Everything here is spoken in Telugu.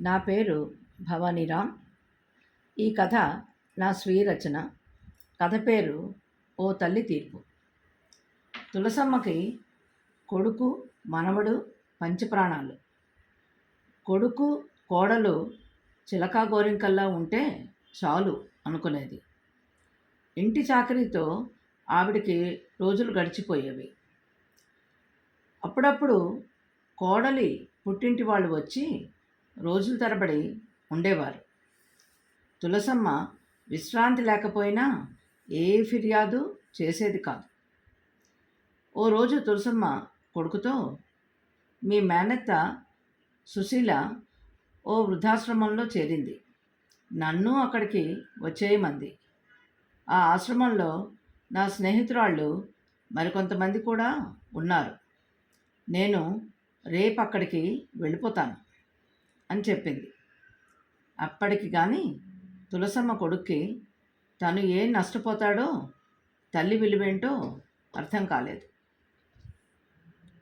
నా పేరు భవానీరామ్ ఈ కథ నా స్వీయ రచన కథ పేరు ఓ తల్లి తీర్పు. తులసమ్మకి కొడుకు మనవడు పంచప్రాణాలు కొడుకు కోడలు చిలకా గోరింకల్లా ఉంటే చాలు అనుకునేది. ఇంటి చాకరీతో ఆవిడికి రోజులు గడిచిపోయేవి. అప్పుడప్పుడు కోడలి పుట్టింటి వాళ్ళు వచ్చి రోజుల తరబడి ఉండేవారు. తులసమ్మ విశ్రాంతి లేకపోయినా ఏ ఫిర్యాదు చేసేది కాదు. ఓ రోజు తులసమ్మ కొడుకుతో మీ మేనత్త సుశీల ఓ వృద్ధాశ్రమంలో చేరింది. నన్ను అక్కడికి వచ్చేయమంది. ఆ ఆశ్రమంలో నా స్నేహితురాళ్ళు మరికొంతమంది కూడా ఉన్నారు. నేను రేపు అక్కడికి వెళ్ళిపోతాను. అని చెప్పింది. అప్పటికి కానీ తులసమ్మ కొడుక్కి తను ఏం నష్టపోతాడో తల్లి విలువేంటో అర్థం కాలేదు.